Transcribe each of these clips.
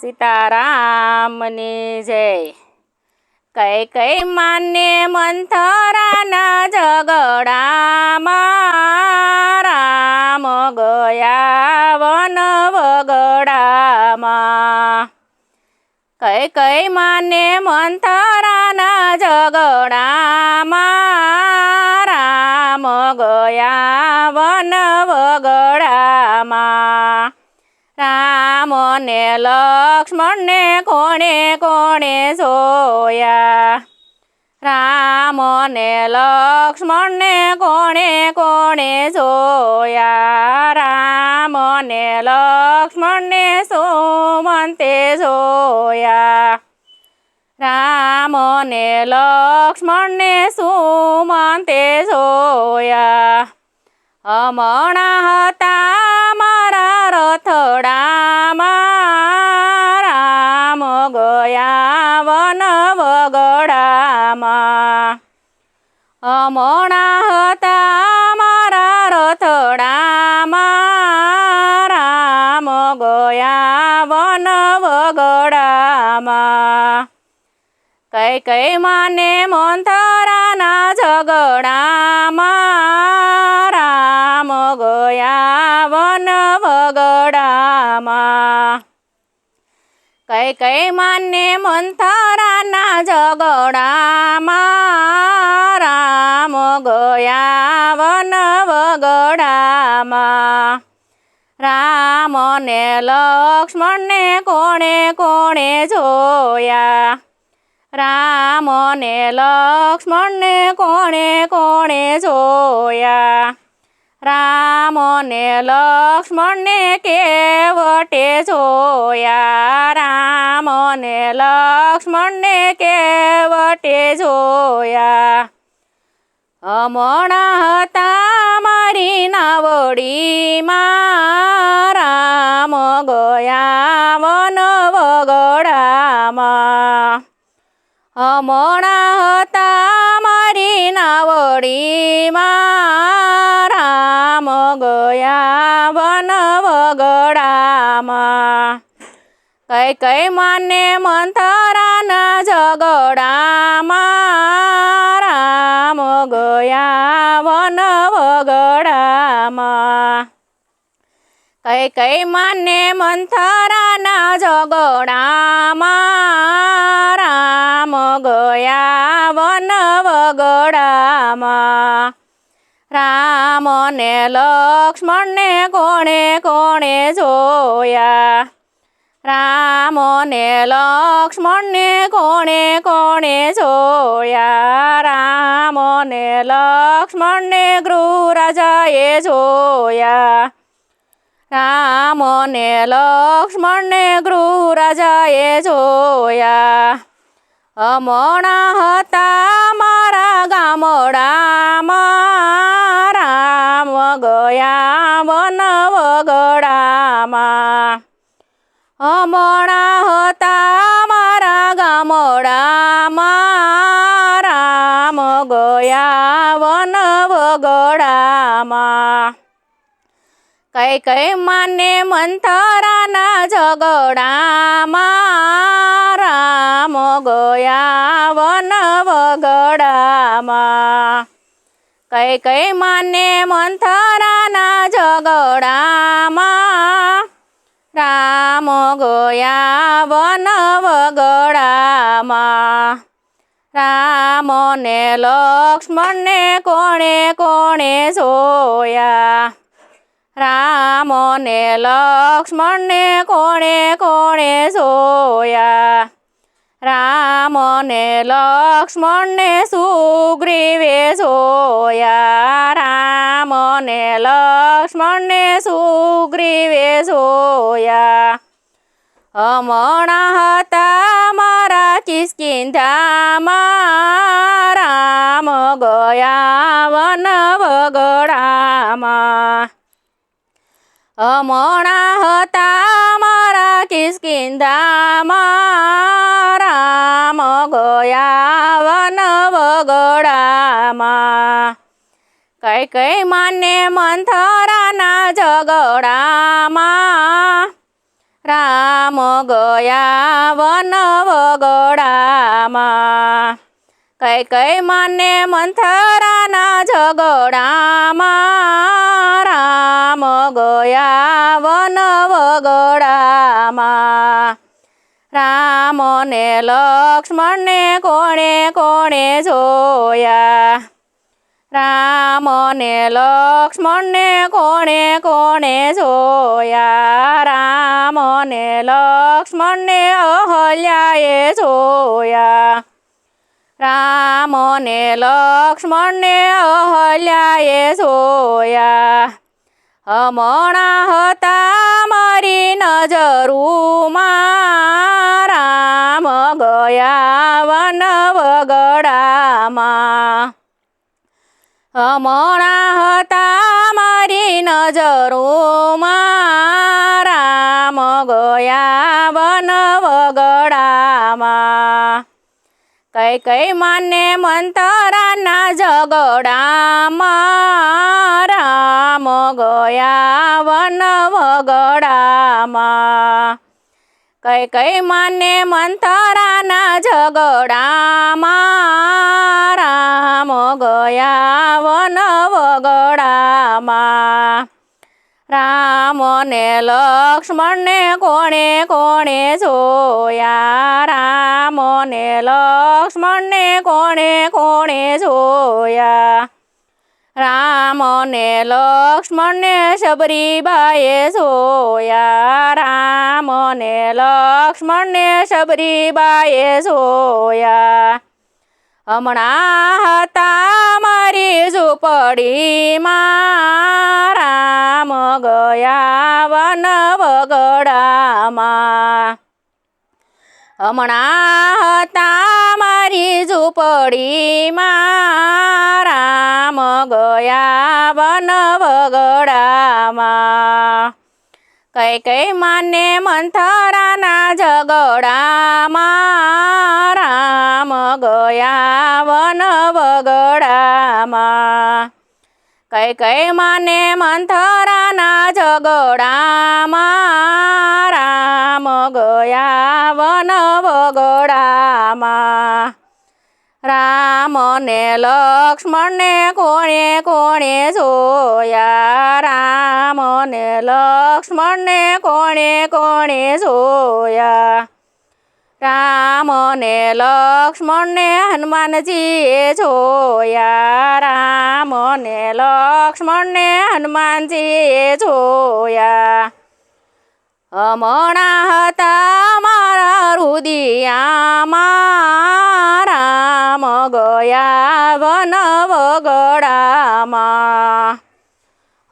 સીતારામની જય. કઈ કઈ માને મંથરાના ઝગડામાં રામ ગયા વન વગડામાં. કઈ કઈ માને મંથરાના ઝગડામાં રામ ગયા વન વગડામાં. ને લક્ષ્મણને કોણે કોણે જોયા? રામ ને લક્ષ્મણને કોણે કોણે જોયા? રામ ને લક્ષ્મણને સુમંતે જોયા? રામ ને લક્ષ્મણને સુમંતે જોયા? હમણાં રથડામાં રામ ગયા વન વગડામાં. અમણા હતા મારા રથડામાં રામ ગયા વન વગડામાં. કઈ કઈ માને મંથરાના ઝઘડામાં કઈ કઈ માને મંથરાના ઝઘડામાં, રામ ગયા વન વગડામાં. રામ ને લક્ષ્મણને કોણે કોણે જોયા? રામ ને લક્ષ્મણને કોણે કોણે જોયા? રામ ને લક્ષ્મણને કેવટે જોયા? રામને લક્ષ્મણને કેવટે જોયા? હમણાં હતા મારી નાવડીમાં. રામ ગયા વન વગડામાં હમણાં હતા મારી નાવડીમાં. વગડામાં કઈ કઈ માને મંથરાના ઝઘડામાં. રામ ગયા વન વગડામાં. કઈ કઈ માને મંથરાના ઝઘડામાં. રામ ગયા વન વગડામાં. રામ ને લક્ષ્મણને કોણે કોણે જોયા? રામ ને લક્ષ્મણને કોણે કોણે જોયા? રામ ને લક્ષ્મણને ગૃહ રાજાએ જોયા. રામ ને લક્ષ્મણને ગૃહ રાજાએ જોયા. અમણા હતા મારા ગામડામાં. ગામડામાં રામ ગયા વન વગડામાં. કઈ કઈ માને મંથરાના ઝગડામાં રામ ગયા વન વગડામાં. કઈ કઈ માને મંથરાના ઝઘડામાં રામ ગયા વનવ ગળામાં. રામ ને લક્ષ્મણને કોણે કોણે જોયા? રામ ને લક્ષ્મણને કોણે કોણે જોયા? રામ ને લક્ષ્મણને સુગ્રીવે જોયા? ને લક્ષ્મણને સુગ્રીવે જોયા હમણાં હતા મારા કિસ્કિંધામાં, રામ ગયા વન વગડામાં. હમણાં હતા મારા કિસ્કિંધામાં, રામ ગયા વન વગડામાં. કઈ કઈ માને મંથરાના ઝઘડામાં? રામ ગયા વન વગડામાં. કઈ કઈ માને મંથરાના ઝગડામાં રામ ગયા વન વગડામાં. રામ ને લક્ષ્મણને કોણે કોણે જોયા? રામ ને લક્ષ્મણને કોણે કોણે જોયા? રામ ને લક્ષ્મણને અહલ્યાએ જોયા. રામ ને લક્ષ્મણને અહલ્યાએ જોયા. હમણાં હતા મારી નજરુમાં હમણાં હતા મારી નજરોમાં, રામ ગયા વન વગડામાં કઈ કઈ માને મંતરાના ઝગડામાં રામ ગયા વન વગડામાં કઈ કઈ માને મંતરાના ઝગડામાં ને લક્ષ્મણને કોણે કોણે જોયા? રામ ને લક્ષ્મણને કોણે કોણે જોયા? રામ ને લક્ષ્મણને શબરીબાએ જોયા? રામ ને લક્ષ્મણને શબરીબાએ જોયા? હમણાં હતા મારી ઝૂંપડીમાં. ગયા વન વગડામાં હમણાં હતા મારી ઝૂંપડીમાં, રામ ગયા વન વગડામાં કઈ કઈ માને મંથરાના ઝગડામાં રામ ગયા વન વગડામાં કઈ કઈ મને મંથરાના ઝગડામાં રામ ગયા વન વગડામાં. રામને લક્ષ્મણને કોણે કોણે જોયા? રામને લક્ષ્મણને કોણે કોણે જોયા? રામ ને લક્ષ્મણને હનુમાનજીએ જોયા. રામ ને લક્ષ્મણને હનુમાનજીએ જોયા. હમણાં હતા મારા રુદિયામાં. રામ ગયા વનવ ગળામાં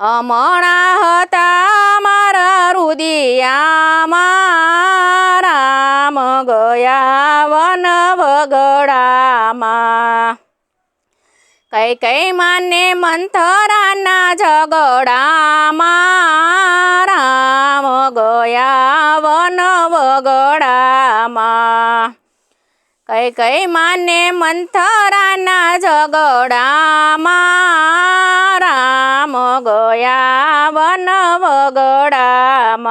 હમણાં હતા મારા રુદિયામાં. કઈ કઈ માને મંથરાના ઝગડામાં રામ ગયા વન વગડામાં. કઈ કઈ માને મંથરાના ઝગડામાં રામ ગયા વન વગડામાં.